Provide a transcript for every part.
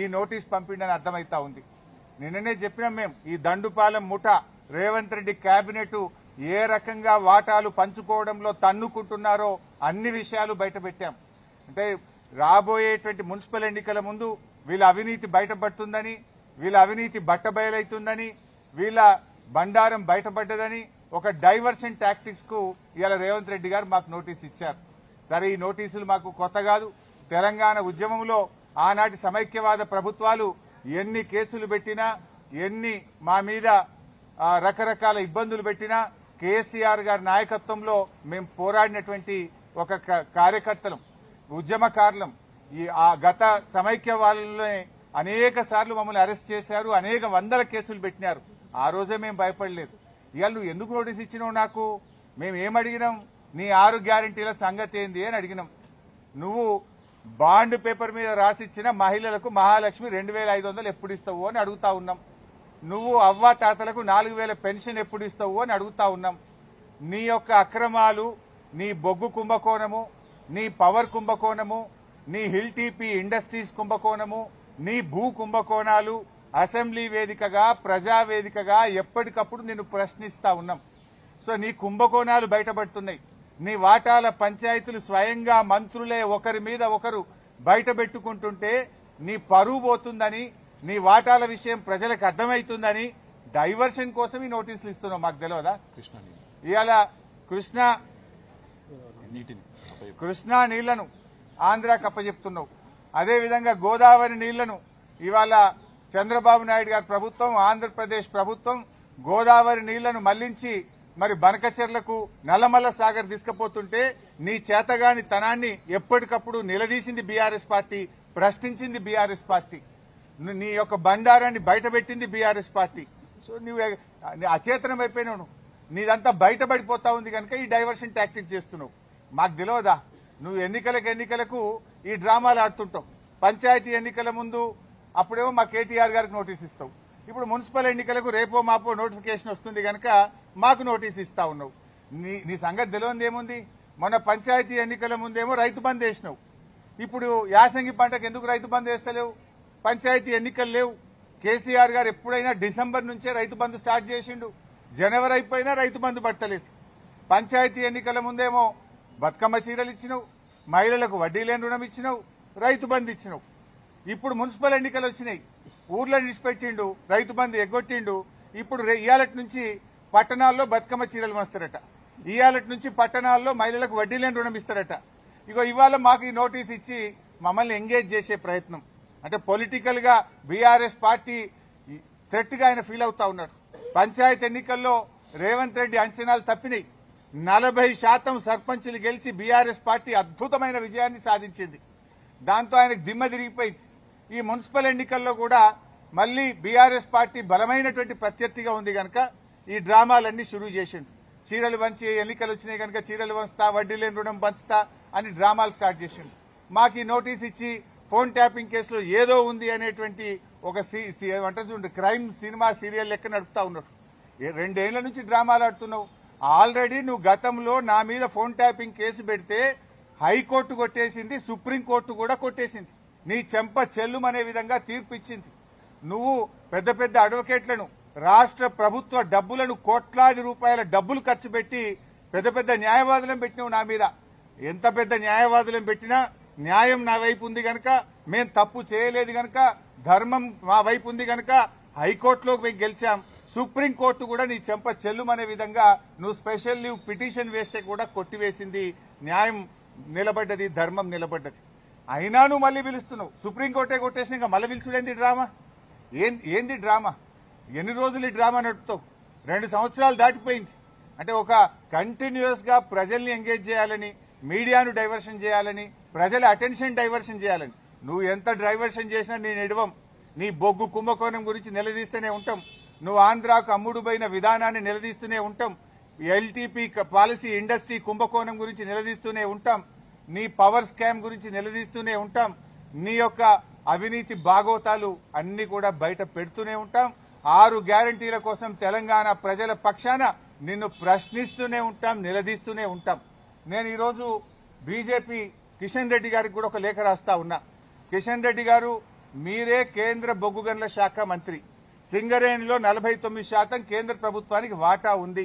ఈ నోటీస్ పంపిండని అర్థమైతా ఉంది. నిన్ననే చెప్పినాం మేము ఈ దండుపాలెం ముఠ రేవంత్ రెడ్డి కేబినెట్ ఏ రకంగా వాటాలు పంచుకోవడంలో తన్నుకుంటున్నారో అన్ని విషయాలు బయటపెట్టాం అంటే రాబోయేటువంటి మున్సిపల్ ఎన్నికల ముందు వీళ్ళ అవినీతి బయటపడుతుందని వీళ్ళ అవినీతి బట్టబయలైతుందని వీళ్ళ బండారం బయటపడ్డదని ఒక డైవర్షన్ టాక్టిక్స్కు ఇవాళ రేవంత్ రెడ్డి గారు మాకు నోటీస్ ఇచ్చారు. సరే ఈ నోటీసులు మాకు కొత్త కాదు. తెలంగాణ ఉద్యమంలో ఆనాటి సమైక్యవాద ప్రభుత్వాలు ఎన్ని కేసులు పెట్టినా ఎన్ని మా మీద రకరకాల ఇబ్బందులు పెట్టినా కేసీఆర్ గారి నాయకత్వంలో మేము పోరాడినటువంటి ఒక క- కార్యకర్తలం ఉద్యమకారులం. ఈ ఆ గత సమైక్యవాదంలోనే అనేక సార్లు మమ్మల్ని అరెస్ట్ చేశారు అనేక వందల కేసులు పెట్టినారు. ఆ రోజే మేము భయపడలేదు. ఇవాళ నువ్వు ఎందుకు నోటీస్ ఇచ్చినావు నాకు? మేము ఏమడిగినాం? నీ ఆరు గ్యారంటీల సంగతి ఏంది అని అడిగినాం. నువ్వు బాండ్ పేపర్ మీద రాసిచ్చిన మహిళలకు మహాలక్ష్మి రెండు వేల ఐదు వందలు ఎప్పుడు ఇస్తావు అని అడుగుతా ఉన్నాం. నువ్వు అవ్వ తాతలకు నాలుగు వేల పెన్షన్ ఎప్పుడు ఇస్తావు అని అడుగుతా ఉన్నాం. నీ యొక్క అక్రమాలు నీ బొగ్గు కుంభకోణము నీ పవర్ కుంభకోణము నీ హిల్ టీపీ ఇండస్ట్రీస్ కుంభకోణము నీ భూ కుంభకోణాలు అసెంబ్లీ వేదికగా ప్రజా వేదికగా ఎప్పటికప్పుడు నిన్ను ప్రశ్నిస్తా ఉన్నాం. సో నీ కుంభకోణాలు బయటపడుతున్నాయి. నీ వాటాల పంచాయతీలు స్వయంగా మంత్రులే ఒకరి మీద ఒకరు బయట పెట్టుకుంటుంటే నీ పరువు పోతుందని నీ వాటాల విషయం ప్రజలకు అర్థమవుతుందని డైవర్షన్ కోసం ఈ నోటీసులు ఇస్తున్నావు. మాకు తెలియదా కృష్ణా ఇవాళ కృష్ణా నీటిని కృష్ణా నీళ్ళను ఆంధ్రాకి అప్పచెప్తున్నావు. అదేవిధంగా గోదావరి నీళ్ళను ఇవాళ చంద్రబాబు నాయుడు గారి ప్రభుత్వం ఆంధ్రప్రదేశ్ ప్రభుత్వం గోదావరి నీళ్ళను మళ్ళించి మరి బనకచెర్లకు నల్లమల్ల సాగర్ తీసుకుపోతుంటే నీ చేతగాని తనాన్ని ఎప్పటికప్పుడు నిలదీసింది బీఆర్ఎస్ పార్టీ ప్రశ్నించింది బీఆర్ఎస్ పార్టీ. నీ యొక్క బండారాన్ని బయటపెట్టింది బీఆర్ఎస్ పార్టీ. సో నువ్వు నీ అచేతనం అయిపోయినావు నీదంతా బయటపడిపోతా ఉంది కనుక ఈ డైవర్షన్ టాక్టిక్ చేస్తున్నావు. మాకు తెలియదా? నువ్వు ఎన్నికలకు ఎన్నికలకు ఈ డ్రామాలు ఆడుతుంటావు. పంచాయతీ ఎన్నికల ముందు అప్పుడేమో మా కేటీఆర్ గారికి నోటీస్ ఇస్తావు. ఇప్పుడు మున్సిపల్ ఎన్నికలకు రేపో మాపో నోటిఫికేషన్ వస్తుంది కనుక మాకు నోటీస్ ఇస్తా ఉన్నావు. నీ నీ సంగతి తెలియంది ఏముంది? మొన్న పంచాయతీ ఎన్నికల ముందేమో రైతు బంద్ వేసినావు. ఇప్పుడు యాసంగి పంటకు ఎందుకు రైతు బంద్ వేస్తలేవు? పంచాయతీ ఎన్నికలు లేవు. కేసీఆర్ గారు ఎప్పుడైనా డిసెంబర్ నుంచే రైతు బంధు స్టార్ట్ చేసిండు. జనవరి అయిపోయినా రైతు బంధు పట్టలేదు. పంచాయతీ ఎన్నికల ముందేమో బతుకమ్మ చీరలు ఇచ్చినావు. మహిళలకు వడ్డీ లేని రుణం ఇచ్చినావు. రైతు బంధు ఇచ్చినావు. ఇప్పుడు మున్సిపల్ ఎన్నికలు వచ్చినాయి. ఊర్లో నిలిచిపెట్టిండు రైతు బంధు ఎగ్గొట్టిండు ఇప్పుడు ఇయాలటి నుంచి పట్టణాల్లో బతుకమ్మ చీరలు మస్తారట. ఇయాలటి నుంచి పట్టణాల్లో మహిళలకు వడ్డీ లేని రుణం ఇస్తారట. ఇగో ఇవాళ మాకు ఈ నోటీస్ ఇచ్చి మమ్మల్ని ఎంగేజ్ చేసే ప్రయత్నం. అంటే పొలిటికల్గా బీఆర్ఎస్ పార్టీ థ్రెట్గా ఆయన ఫీల్ అవుతా ఉన్నాడు. పంచాయత్ ఎన్నికల్లో రేవంత్ రెడ్డి అంచనాలు తప్పినాయి. నలభై శాతం సర్పంచులు గెలిచి బీఆర్ఎస్ పార్టీ అద్భుతమైన విజయాన్ని సాధించింది. దాంతో ఆయనకు దిమ్మ తిరిగిపోయింది. ఈ మున్సిపల్ ఎన్నికల్లో కూడా మళ్ళీ బీఆర్ఎస్ పార్టీ బలమైనటువంటి ప్రత్యర్థిగా ఉంది కనుక ఈ డ్రామాలన్నీ షురూ చేసిండు. చీరలు పంచి ఎన్నికలు వచ్చినాయి కనుక చీరలు పంచుతా వడ్డీ లేని రుణం పంచుతా అని డ్రామాలు స్టార్ట్ చేసిండు. మాకు ఈ నోటీస్ ఇచ్చి ఫోన్ ట్యాపింగ్ కేసులో ఏదో ఉంది అనేటువంటి ఒక అంటే చూడండి క్రైమ్ సినిమా సీరియల్ లెక్క నడుపుతా ఉన్నాడు. రెండేళ్ళ నుంచి డ్రామాలు ఆడుతున్నావు? ఆల్రెడీ నువ్వు గతంలో నా మీద ఫోన్ ట్యాపింగ్ కేసు పెడితే హైకోర్టు కొట్టేసింది సుప్రీంకోర్టు కూడా కొట్టేసింది. నీ చెంప చెల్లుమనే విధంగా తీర్పు ఇచ్చింది నువ్వు పెద్ద పెద్ద అడ్వకేట్లను రాష్ట్ర ప్రభుత్వ డబ్బులను కోట్లాది రూపాయల డబ్బులు ఖర్చు పెట్టి పెద్ద పెద్ద న్యాయవాదులను పెట్టినావు నా మీద. ఎంత పెద్ద న్యాయవాదులను పెట్టినా న్యాయం నా వైపు ఉంది గనక మేం తప్పు చేయలేదు గనక ధర్మం మా వైపు ఉంది గనక హైకోర్టులో మేము గెలిచాం. సుప్రీంకోర్టు కూడా నీ చెంప చెల్లుమనే విధంగా నువ్వు స్పెషల్ లీవ్ పిటిషన్ వేస్తే కూడా కొట్టివేసింది. న్యాయం నిలబడ్డది ధర్మం నిలబడ్డది. అయినా నువ్వు మళ్ళీ పిలుస్తున్నావు. సుప్రీంకోర్టే కొట్టేసి ఇంకా మళ్ళీ పిలుచుడేంది డ్రామా? ఏం ఏంది డ్రామా? ఎన్ని రోజులు ఈ డ్రామా నడుపుతావు? రెండు సంవత్సరాలు దాటిపోయింది. అంటే ఒక కంటిన్యూస్గా ప్రజల్ని ఎంగేజ్ చేయాలని మీడియాను డైవర్షన్ చేయాలని ప్రజల అటెన్షన్ డైవర్షన్ చేయాలని. నువ్వు ఎంత డైవర్షన్ చేసినా నేను ఎడవం. నీ బొగ్గు కుంభకోణం గురించి నిలదీస్తూనే ఉంటాం. నువ్వు ఆంధ్రాకు అమ్ముడుపోయిన విధానాన్ని నిలదీస్తూనే ఉంటాం. ఎల్టీపీ పాలసీ ఇండస్ట్రీ కుంభకోణం గురించి నిలదీస్తూనే ఉంటాం. నీ పవర్ స్కామ్ గురించి నిలదీస్తూనే ఉంటాం. నీ యొక్క అవినీతి బాగోతాలు అన్ని కూడా బయట పెడుతూనే ఉంటాం. ఆరు గ్యారంటీల కోసం తెలంగాణ ప్రజల పక్షాన నిన్ను ప్రశ్నిస్తూనే ఉంటాం నిలదీస్తూనే ఉంటాం. నేను ఈరోజు బీజేపీ కిషన్ రెడ్డి గారికి కూడా ఒక లేఖ రాస్తా ఉన్నా. కిషన్ రెడ్డి గారు మీరే కేంద్ర బొగ్గు గనుల శాఖ మంత్రి. సింగరేణిలో నలభై తొమ్మిది శాతం కేంద్ర ప్రభుత్వానికి వాటా ఉంది.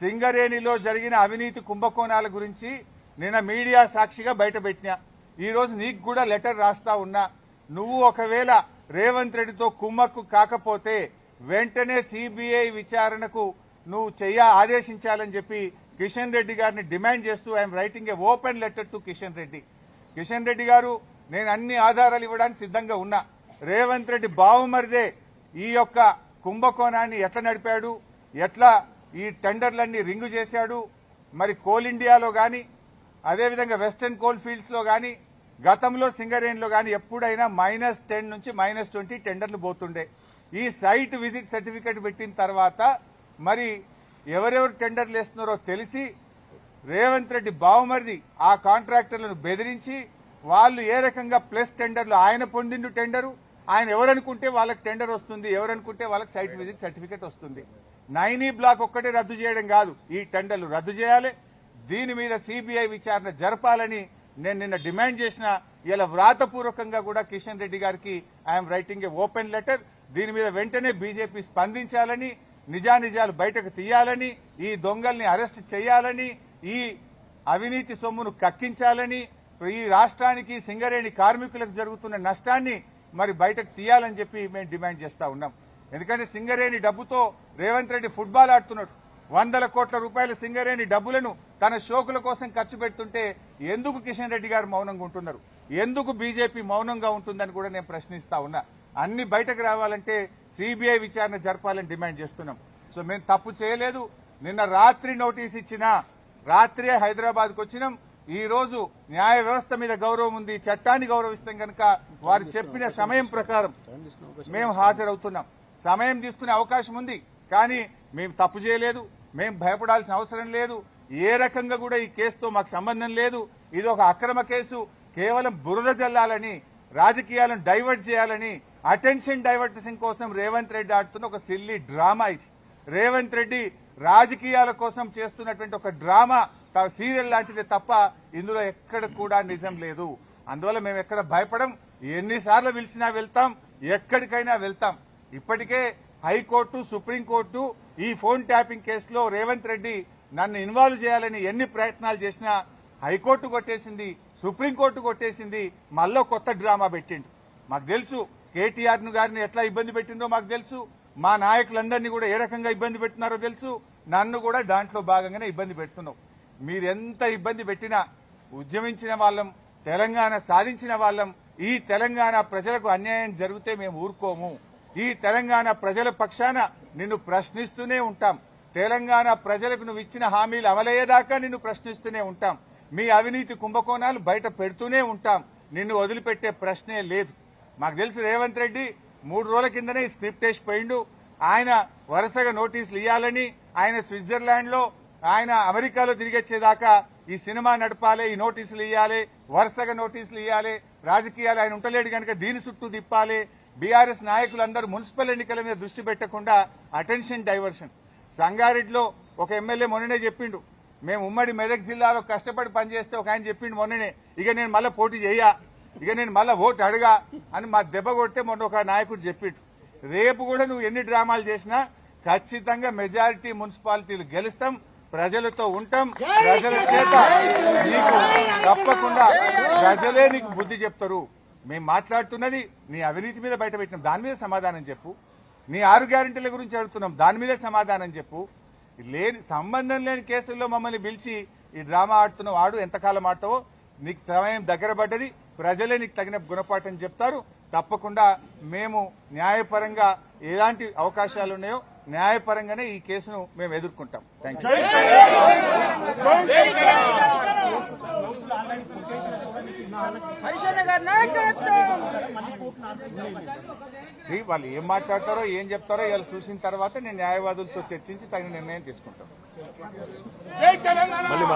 సింగరేణిలో జరిగిన అవినీతి కుంభకోణాల గురించి నిన్న మీడియా సాక్షిగా బయటపెట్టినా ఈరోజు నీకు కూడా లెటర్ రాస్తా ఉన్నా. నువ్వు ఒకవేళ రేవంత్ రెడ్డితో కుమ్మక్కు కాకపోతే వెంటనే సిబిఐ విచారణకు నువ్వు చెయ్య ఆదేశించాలని చెప్పి కిషన్ రెడ్డి గారిని డిమాండ్ చేస్తూ I'm writing a open letter to Kishan Reddy. Kishan Reddy garu నేను అన్ని ఆధారాలు ఇవ్వడానికి సిద్ధంగా ఉన్నా. రేవంత్ రెడ్డి బావుమరిదే ఈ యొక్క కుంభకోణాన్ని ఎట్లా నడిపాడు? ఎట్లా ఈ టెండర్లన్నీ రింగు చేశాడు? మరి కోల్ ఇండియాలో కానీ అదేవిధంగా వెస్టర్న్ కోల్ ఫీల్డ్స్లో గాని గతంలో సింగరేణిలో కానీ ఎప్పుడైనా మైనస్ టెన్ నుంచి మైనస్ ట్వంటీ టెండర్లు పోతుండే. ఈ సైట్ విజిట్ సర్టిఫికెట్ పెట్టిన తర్వాత మరి ఎవరెవరు టెండర్లు వేస్తున్నారో తెలిసి రేవంత్ రెడ్డి బావమరిది ఆ కాంట్రాక్టర్లను బెదిరించి వాళ్ళు ఏ రకంగా ప్లస్ టెండర్లు ఆయన పొందిండు టెండరు ఆయన ఎవరనుకుంటే వాళ్ళకి టెండర్ వస్తుంది ఎవరనుకుంటే వాళ్ళకి సైట్ విజిట్ సర్టిఫికేట్ వస్తుంది. నైనీ బ్లాక్ ఒక్కటే రద్దు చేయడం కాదు ఈ టెండర్లు రద్దు చేయాలి. దీని మీద సిబిఐ విచారణ జరపాలని నేను నిన్న డిమాండ్ చేసిన ఇలా వ్రాతపూర్వకంగా కూడా కిషన్ రెడ్డి గారికి I'm writing a open letter దీని మీద వెంటనే బీజేపీ స్పందించాలని నిజానిజాలు బయటకు తీయాలని ఈ దొంగల్ని అరెస్ట్ చేయాలని ఈ అవినీతి సొమ్మును కక్కించాలని ఈ రాష్ట్రానికి సింగరేణి కార్మికులకు జరుగుతున్న నష్టాన్ని మరి బయటకు తీయాలని చెప్పి మేము డిమాండ్ చేస్తా ఉన్నాం. ఎందుకంటే సింగరేణి డబ్బుతో రేవంత్ రెడ్డి ఫుట్బాల్ ఆడుతున్నాడు. వందల కోట్ల రూపాయల సింగరేణి డబ్బులను తన షోకుల కోసం ఖర్చు పెడుతుంటే ఎందుకు కిషన్ రెడ్డి గారు మౌనంగా ఉంటున్నారు? ఎందుకు బీజేపీ మౌనంగా ఉంటుందని కూడా నేను ప్రశ్నిస్తా ఉన్నా. అన్ని బయటకు రావాలంటే సిబిఐ విచారణ జరపాలని డిమాండ్ చేస్తున్నాం. సో మేము తప్పు చేయలేదు. నిన్న రాత్రి నోటీస్ ఇచ్చినా రాత్రే హైదరాబాద్కు వచ్చినాం. ఈ రోజు న్యాయ వ్యవస్థ మీద గౌరవం ఉంది చట్టాన్ని గౌరవిస్తాం కనుక వారు చెప్పిన సమయం ప్రకారం మేము హాజరవుతున్నాం. సమయం తీసుకునే అవకాశం ఉంది కానీ మేము తప్పు చేయలేదు. మేము భయపడాల్సిన అవసరం లేదు. ఏ రకంగా కూడా ఈ కేసుతో మాకు సంబంధం లేదు. ఇది ఒక అక్రమ కేసు. కేవలం బురద జల్లాలని రాజకీయాలను డైవర్ట్ చేయాలని అటెన్షన్ డైవర్టేషన్ కోసం రేవంత్ రెడ్డి ఆడుతున్న ఒక సిల్లీ డ్రామా ఇది. రేవంత్ రెడ్డి రాజకీయాల కోసం చేస్తున్నటువంటి ఒక డ్రామా సీరియల్ లాంటిదే తప్ప ఇందులో ఎక్కడ కూడా నిజం లేదు. అందువల్ల మేము ఎక్కడ భయపడం ఎన్నిసార్లు పిలిచినా వెళ్తాం ఎక్కడికైనా వెళ్తాం. ఇప్పటికే హైకోర్టు సుప్రీంకోర్టు ఈ ఫోన్ ట్యాపింగ్ కేసులో రేవంత్ రెడ్డి నన్ను ఇన్వాల్వ్ చేయాలని ఎన్ని ప్రయత్నాలు చేసినా హైకోర్టు కొట్టేసింది సుప్రీంకోర్టు కొట్టేసింది మళ్ళీ కొత్త డ్రామా పెట్టిండు. మాకు తెలుసు కేటీఆర్ను గారిని ఎట్లా ఇబ్బంది పెట్టిందో మాకు తెలుసు మా నాయకులందరినీ కూడా ఏ రకంగా ఇబ్బంది పెడుతున్నారో తెలుసు నన్ను కూడా దాంట్లో భాగంగానే ఇబ్బంది పెడుతున్నావు మీరు ఎంత ఇబ్బంది పెట్టినా ఉద్యమించిన వాళ్ళం తెలంగాణ సాధించిన వాళ్ళం ఈ తెలంగాణ ప్రజలకు అన్యాయం జరిగితే మేము ఊరుకోము. ఈ తెలంగాణ ప్రజల పక్షాన నిన్ను ప్రశ్నిస్తూనే ఉంటాం. తెలంగాణ ప్రజలకు నువ్వు ఇచ్చిన హామీలు అమలయ్యేదాకా నిన్ను ప్రశ్నిస్తూనే ఉంటాం. మీ అవినీతి కుంభకోణాలు బయట పెడుతూనే ఉంటాం. నిన్ను వదిలిపెట్టే ప్రశ్నే లేదు. మాకు తెలుసు రేవంత్ రెడ్డి మూడు రోజుల కిందనే స్క్రిప్ట్ వేసిపోయిండు ఆయన వరుసగా నోటీసులు ఇవ్వాలని ఆయన స్విట్జర్లాండ్లో ఆయన అమెరికాలో తిరిగొచ్చేదాకా ఈ సినిమా నడపాలి ఈ నోటీసులు ఇవ్వాలి వరుసగా నోటీసులు ఇవ్వాలి రాజకీయాలు ఆయన ఉంటలేడు కనుక దీని చుట్టూ తిప్పాలి బీఆర్ఎస్ నాయకులందరూ మున్సిపల్ ఎన్నికల మీద దృష్టి పెట్టకుండా అటెన్షన్ డైవర్షన్. సంగారెడ్డిలో ఒక ఎమ్మెల్యే మొన్ననే చెప్పిండు మేము ఉమ్మడి మెదక్ జిల్లాలో కష్టపడి పనిచేస్తే ఒక ఆయన చెప్పిండు మొన్ననే ఇక నేను మళ్ళీ పోటీ చేయ ఇక నేను మళ్ళీ ఓటు అడగా అని మా దెబ్బ కొడితే మొన్న ఒక నాయకుడు చెప్పిండు. రేపు కూడా నువ్వు ఎన్ని డ్రామాలు చేసినా ఖచ్చితంగా మెజారిటీ మున్సిపాలిటీలు గెలుస్తాం ప్రజలతో ఉంటాం ప్రజల చేత నీకు తప్పకుండా ప్రజలే నీకు బుద్ధి చెప్తారు. మేము మాట్లాడుతున్నది నీ అవినీతి మీద బయటపెట్టినాం. దాని మీద సమాధానం చెప్పు. నీ ఆరు గ్యారంటీల గురించి అడుగుతున్నాం. దాని మీదే సమాధానం చెప్పు. లేని సంబంధం లేని కేసుల్లో మమ్మల్ని పిలిచి ఈ డ్రామా ఆడుతున్న వాడు ఎంతకాలం ఆడతావో నీకు సమయం దగ్గర పడ్డది ప్రజలే నీకు తగిన గుణపాఠం చెప్తారు. తప్పకుండా మేము న్యాయపరంగా ఎలాంటి అవకాశాలు ఉన్నాయో న్యాయపరంగానే ఈ కేసును మేము ఎదుర్కొంటాం. థ్యాంక్ శ్రీ వాళ్ళు ఏం మాట్లాడతారో ఏం చెప్తారో ఇలా చూసిన తర్వాత నేను న్యాయవాదులతో చర్చించి తగిన నిర్ణయం తీసుకుంటాం. జై తెలంగాణ. మళ్ళీ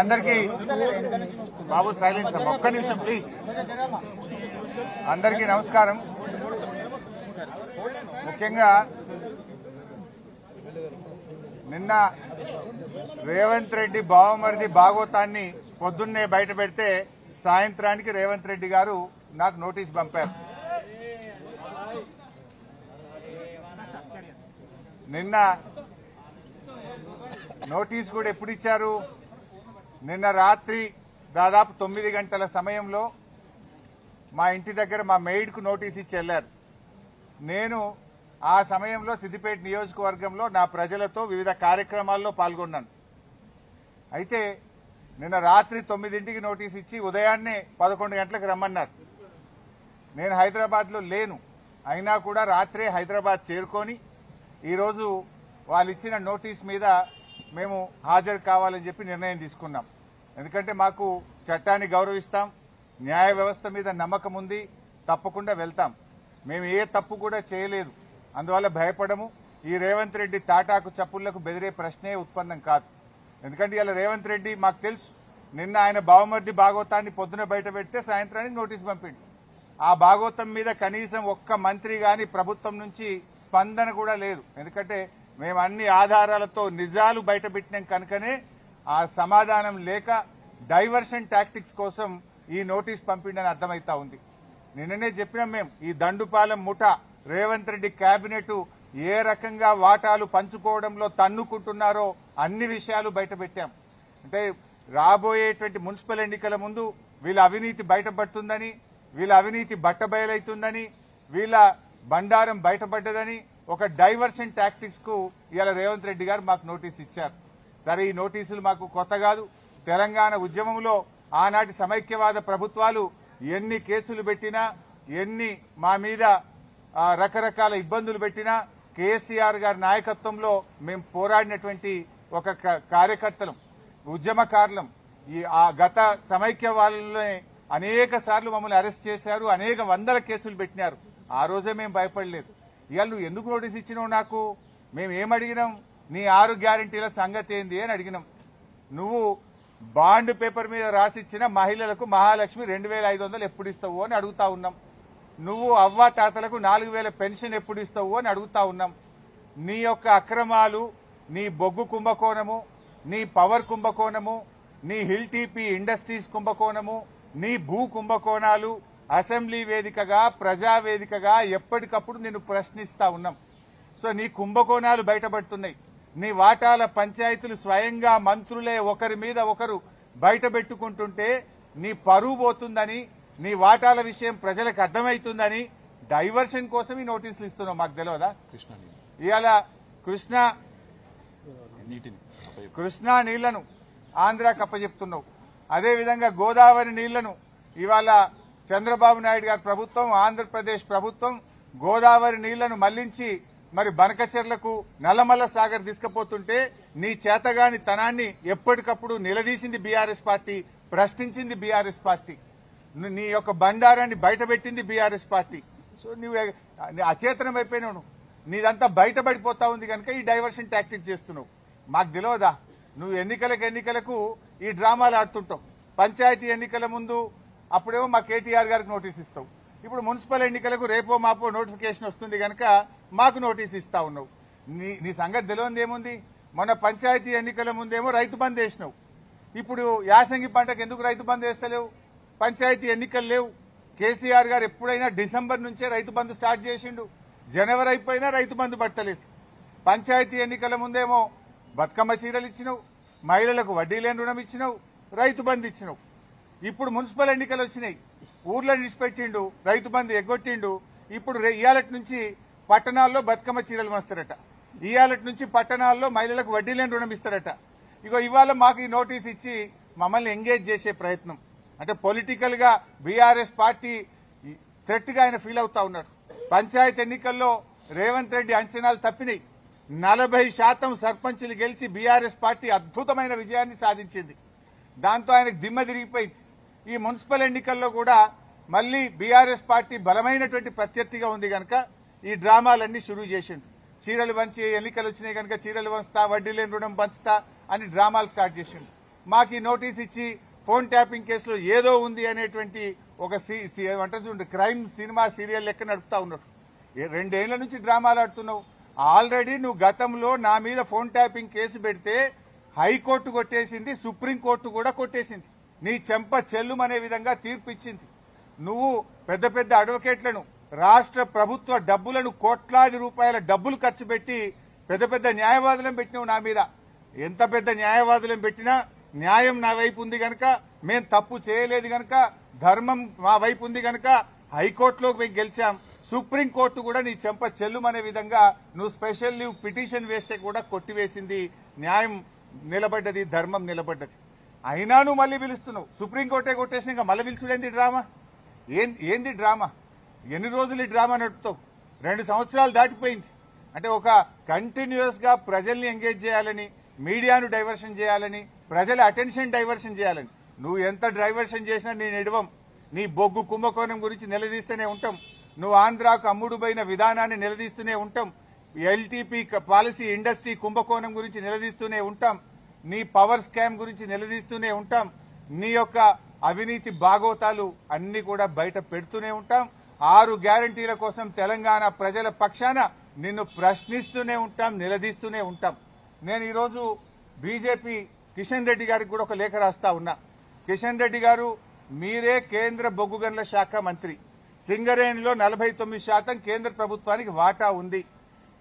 అందరికీ బాబు సైలెన్స్ ఒక్క నిమిషం ప్లీజ్ అందరికీ నమస్కారం. ముఖ్యంగా నిన్న రేవంత్ రెడ్డి బావమరిది భాగవతాన్ని పొద్దున్నే బయట పెడితే సాయంత్రానికి రేవంత్ రెడ్డి గారు నాకు నోటీస్ పంపారు. నిన్న నోటీస్ కూడా ఎప్పుడు ఇచ్చారు? నిన్న రాత్రి దాదాపు తొమ్మిది గంటల సమయంలో మా ఇంటి దగ్గర మా మెయిడ్కు నోటీస్ ఇచ్చి వెళ్ళారు నేను ఆ సమయంలో సిద్దిపేట నియోజకవర్గంలో నా ప్రజలతో వివిధ కార్యక్రమాల్లో పాల్గొన్నాను. అయితే నిన్న రాత్రి తొమ్మిదింటికి నోటీస్ ఇచ్చి ఉదయాన్నే పదకొండు గంటలకు రమ్మన్నారు. నేను హైదరాబాద్లో లేను. అయినా కూడా రాత్రే హైదరాబాద్ చేరుకొని ఈరోజు వాళ్ళు ఇచ్చిన నోటీస్ మీద మేము హాజరు కావాలని చెప్పి నిర్ణయం తీసుకున్నాం. ఎందుకంటే మాకు చట్టాన్ని గౌరవిస్తాం న్యాయ వ్యవస్థ మీద నమ్మకం ఉంది తప్పకుండా వెళ్తాం. మేము ఏ తప్పు కూడా చేయలేదు. అందువల్ల భయపడము. ఈ రేవంత్ రెడ్డి తాటాకు చప్పుళ్ళకు బెదిరే ప్రశ్నే ఉత్పన్నం కాదు. ఎందుకంటే ఇలా రేవంత్ రెడ్డి మాకు తెలుసు నిన్న ఆయన బావమర్ది భాగవతాన్ని పొద్దున బయట పెడితే సాయంత్రానికి నోటీస్ పంపిండు. ఆ భాగవతం మీద కనీసం ఒక్క మంత్రి గాని ప్రభుత్వం నుంచి స్పందన కూడా లేదు. ఎందుకంటే మేము అన్ని ఆధారాలతో నిజాలు బయటపెట్టినాం కనుకనే ఆ సమాధానం లేక డైవర్షన్ టాక్టిక్స్ కోసం ఈ నోటీస్ పంపిండని అర్థమైతా ఉంది. నిన్ననే చెప్పినాం మేము ఈ దండుపాలెం ముఠ రేవంత్ రెడ్డి కేబినెట్ ఏ రకంగా వాటాలు పంచుకోవడంలో తన్నుకుంటున్నారో అన్ని విషయాలు బయటపెట్టాం అంటే రాబోయేటువంటి మున్సిపల్ ఎన్నికల ముందు వీళ్ళ అవినీతి బయటపడుతుందని వీళ్ళ అవినీతి బట్టబయలైతుందని వీళ్ళ బండారం బయటపడ్డదని ఒక డైవర్షన్ టాక్టిక్స్కు ఇవాళ రేవంత్ రెడ్డి గారు మాకు నోటీస్ ఇచ్చారు. సరే ఈ నోటీసులు మాకు కొత్త కాదు. తెలంగాణ ఉద్యమంలో ఆనాటి సమైక్యవాద ప్రభుత్వాలు ఎన్ని కేసులు పెట్టినా ఎన్ని మా మీద రకరకాల ఇబ్బందులు పెట్టినా కేసీఆర్ గారి నాయకత్వంలో మేము పోరాడినటువంటి ఒక క- కార్యకర్తలం ఉద్యమకారులం ఈ ఆ గత సమైక్య వాళ్ళనే అనేక సార్లు మమ్మల్ని అరెస్ట్ చేశారు అనేక వందల కేసులు పెట్టినారు. ఆ రోజే మేము భయపడలేదు. ఇవాళ నువ్వు ఎందుకు నోటీస్ ఇచ్చినావు నాకు? మేము ఏమడిగినాం? నీ ఆరు గ్యారంటీల సంగతి ఏంది అని అడిగినాం. నువ్వు బాండ్ పేపర్ మీద రాసిచ్చిన మహిళలకు మహాలక్ష్మి రెండు వేల ఐదు వందలు ఎప్పుడు ఇస్తావు అని అడుగుతా ఉన్నాం. నువ్వు అవ్వ తాతలకు నాలుగు వేల పెన్షన్ ఎప్పుడు ఇస్తావు అని అడుగుతా ఉన్నాం. నీ యొక్క అక్రమాలు నీ బొగ్గు కుంభకోణము నీ పవర్ కుంభకోణము నీ హిల్ టీపీ ఇండస్ట్రీస్ కుంభకోణము నీ భూ కుంభకోణాలు అసెంబ్లీ వేదికగా ప్రజా వేదికగా ఎప్పటికప్పుడు నిన్ను ప్రశ్నిస్తా ఉన్నాం. సో నీ కుంభకోణాలు బయటపడుతున్నాయి. నీ వాటాల పంచాయతీలు స్వయంగా మంత్రులే ఒకరి మీద ఒకరు బయట పెట్టుకుంటుంటే నీ పరువు పోతుందని నీ వాటాల విషయం ప్రజలకు అర్థమవుతుందని డైవర్షన్ కోసం ఈ నోటీసులు ఇస్తున్నావు మాకు తెలియదా కృష్ణ. ఇవాళ కృష్ణా నీటిని. కృష్ణా నీళ్ళను ఆంధ్రాకి అప్పచెప్తున్నావు అదేవిధంగా గోదావరి నీళ్ళను ఇవాళ చంద్రబాబు నాయుడు గారి ప్రభుత్వం ఆంధ్రప్రదేశ్ ప్రభుత్వం గోదావరి నీళ్ళను మళ్ళించి మరి బనకచెర్లకు నల్లమల్ల సాగర్ తీసుకుపోతుంటే నీ చేతగాని తనాన్ని ఎప్పటికప్పుడు నిలదీసింది బీఆర్ఎస్ పార్టీ ప్రశ్నించింది బీఆర్ఎస్ పార్టీ. నీ యొక్క బండారాన్ని బయటపెట్టింది బీఆర్ఎస్ పార్టీ. సో నువ్వు నీ అచేతనం అయిపోయినావు నీదంతా బయటపడిపోతా ఉంది కనుక ఈ డైవర్షన్ టాక్టిక్ చేస్తున్నావు. మాకు తెలియదా నువ్వు ఎన్నికలకు ఎన్నికలకు ఈ డ్రామాలు ఆడుతుంటావు. పంచాయతీ ఎన్నికల ముందు అప్పుడేమో మా కేటీఆర్ గారికి నోటీస్ ఇస్తావు. ఇప్పుడు మున్సిపల్ ఎన్నికలకు రేపో మాపో నోటిఫికేషన్ వస్తుంది కనుక మాకు నోటీస్ ఇస్తా ఉన్నావు. నీ నీ సంగతి తెలియదు ఏముంది? మొన్న పంచాయతీ ఎన్నికల ముందేమో రైతు బంద్ వేసినావు. ఇప్పుడు యాసంగి పంటకు ఎందుకు రైతు బంద్ వేస్తలేవు? పంచాయతీ ఎన్నికలు లేవు. కేసీఆర్ గారు ఎప్పుడైనా డిసెంబర్ నుంచే రైతు బంధు స్టార్ట్ చేసిండు. జనవరి అయిపోయినా రైతు బంధు పట్టలేదు. పంచాయతీ ఎన్నికల ముందేమో బతుకమ్మ చీరలు ఇచ్చినావు. మహిళలకు వడ్డీ లేని రుణం ఇచ్చినావు. రైతు బంధు ఇచ్చినావు. ఇప్పుడు మున్సిపల్ ఎన్నికలు వచ్చినాయి. ఊర్లో నిలిచిపెట్టిండు రైతు బంధు ఎగ్గొట్టిండు ఇప్పుడు ఇయాలటి నుంచి పట్టణాల్లో బతుకమ్మ చీరలు మస్తారట. ఇయాలటి నుంచి పట్టణాల్లో మహిళలకు వడ్డీ లేని రుణం ఇస్తారట. ఇగో ఇవాళ మాకు ఈ నోటీస్ ఇచ్చి మమ్మల్ని ఎంగేజ్ చేసే ప్రయత్నం. అంటే పొలిటికల్గా బీఆర్ఎస్ పార్టీ థ్రెట్గా ఆయన ఫీల్ అవుతా ఉన్నాడు. పంచాయత్ ఎన్నికల్లో రేవంత్ రెడ్డి అంచనాలు తప్పినాయి. నలభై శాతం సర్పంచులు గెలిచి బీఆర్ఎస్ పార్టీ అద్భుతమైన విజయాన్ని సాధించింది. దాంతో ఆయనకు దిమ్మ తిరిగిపోయింది. ఈ మున్సిపల్ ఎన్నికల్లో కూడా మళ్ళీ బీఆర్ఎస్ పార్టీ బలమైనటువంటి ప్రత్యర్థిగా ఉంది గనక ఈ డ్రామాలన్నీ షురూ చేసిండు చీరలు పంచి ఎన్నికలు వచ్చినాయి కనుక చీరలు పంచుతా వడ్డీ లేని రుణం పంచుతా అని డ్రామాలు స్టార్ట్ చేసిండు మాకు ఈ నోటీస్ ఇచ్చి ఫోన్ ట్యాపింగ్ కేసులో ఏదో ఉంది అనేటువంటి ఒక అంటే చూడండి క్రైమ్ సినిమా సీరియల్ లెక్క నడుపుతా ఉన్నారు. రెండేళ్ళ నుంచి డ్రామాలు ఆడుతున్నావు? ఆల్రెడీ నువ్వు గతంలో నా మీద ఫోన్ ట్యాపింగ్ కేసు పెడితే హైకోర్టు కొట్టేసింది సుప్రీంకోర్టు కూడా కొట్టేసింది. నీ చెంప చెల్లుమనే విధంగా తీర్పు ఇచ్చింది నువ్వు పెద్ద పెద్ద అడ్వకేట్లను రాష్ట్ర ప్రభుత్వ డబ్బులను కోట్లాది రూపాయల డబ్బులు ఖర్చు పెట్టి పెద్ద పెద్ద న్యాయవాదులను పెట్టినావు నా మీద. ఎంత పెద్ద న్యాయవాదులను పెట్టినా న్యాయం నా వైపు ఉంది గనక మేం తప్పు చేయలేదు గనక ధర్మం మా వైపు ఉంది గనక హైకోర్టులో మేము గెలిచాం. సుప్రీంకోర్టు కూడా నీ చెంప చెల్లుమనే విధంగా నువ్వు స్పెషల్ లీవ్ పిటిషన్ వేస్తే కూడా కొట్టివేసింది. న్యాయం నిలబడ్డది ధర్మం నిలబడ్డది. అయినా నువ్వు మళ్ళీ పిలుస్తున్నావు. సుప్రీంకోర్టే కొట్టేసి ఇంకా మళ్ళీ పిలుచుడేంది డ్రామా? ఏం ఏంది డ్రామా? ఎన్ని రోజులు ఈ డ్రామా నడుపుతావు? రెండు సంవత్సరాలు దాటిపోయింది. అంటే ఒక కంటిన్యూస్గా ప్రజల్ని ఎంగేజ్ చేయాలని మీడియాను డైవర్షన్ చేయాలని ప్రజల అటెన్షన్ డైవర్షన్ చేయాలని. నువ్వు ఎంత డైవర్షన్ చేసినా నేను ఎడవం. నీ బొగ్గు కుంభకోణం గురించి నిలదీస్తూనే ఉంటాం. నువ్వు ఆంధ్రాకు అమ్ముడు పోయిన విధానాన్ని నిలదీస్తూనే ఉంటాం. ఎల్టీపీ పాలసీ ఇండస్ట్రీ కుంభకోణం గురించి నిలదీస్తూనే ఉంటాం. నీ పవర్ స్కామ్ గురించి నిలదీస్తూనే ఉంటాం. నీ యొక్క అవినీతి బాగోతాలు అన్ని కూడా బయట పెడుతూనే ఉంటాం. ఆరు గ్యారంటీల కోసం తెలంగాణ ప్రజల పక్షాన నిన్ను ప్రశ్నిస్తూనే ఉంటాం నిలదీస్తూనే ఉంటాం. నేను ఈరోజు బీజేపీ కిషన్ రెడ్డి గారికి కూడా ఒక లేఖ రాస్తా ఉన్నా. కిషన్ రెడ్డి గారు మీరే కేంద్ర బొగ్గు గనుల శాఖ మంత్రి. సింగరేణిలో నలభై తొమ్మిది శాతం కేంద్ర ప్రభుత్వానికి వాటా ఉంది.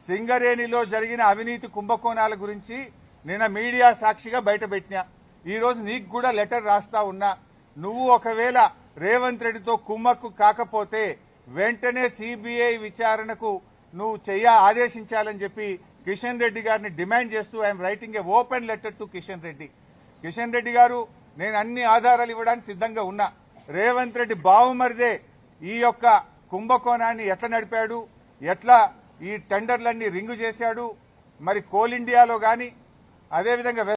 సింగరేణిలో జరిగిన అవినీతి కుంభకోణాల గురించి నిన్న మీడియా సాక్షిగా బయటపెట్టినా ఈరోజు నీకు కూడా లెటర్ రాస్తా ఉన్నా. నువ్వు ఒకవేళ రేవంత్ రెడ్డితో కుమ్మక్కు కాకపోతే వెంటనే సిబిఐ విచారణకు నువ్వు చెయ్య ఆదేశించాలని చెప్పి కిషన్ రెడ్డి గారిని డిమాండ్ చేస్తూ I'm writing a open letter to Kishan Reddy. Kishan Reddy గారు నేను అన్ని ఆధారాలు ఇవ్వడానికి సిద్ధంగా ఉన్నా. రేవంత్ రెడ్డి బావుమరిదే ఈ యొక్క కుంభకోణాన్ని ఎట్లా నడిపాడు? ఎట్లా ఈ టెండర్లన్నీ రింగు చేశాడు? మరి కోల్ ఇండియాలో కానీ అదేవిధంగా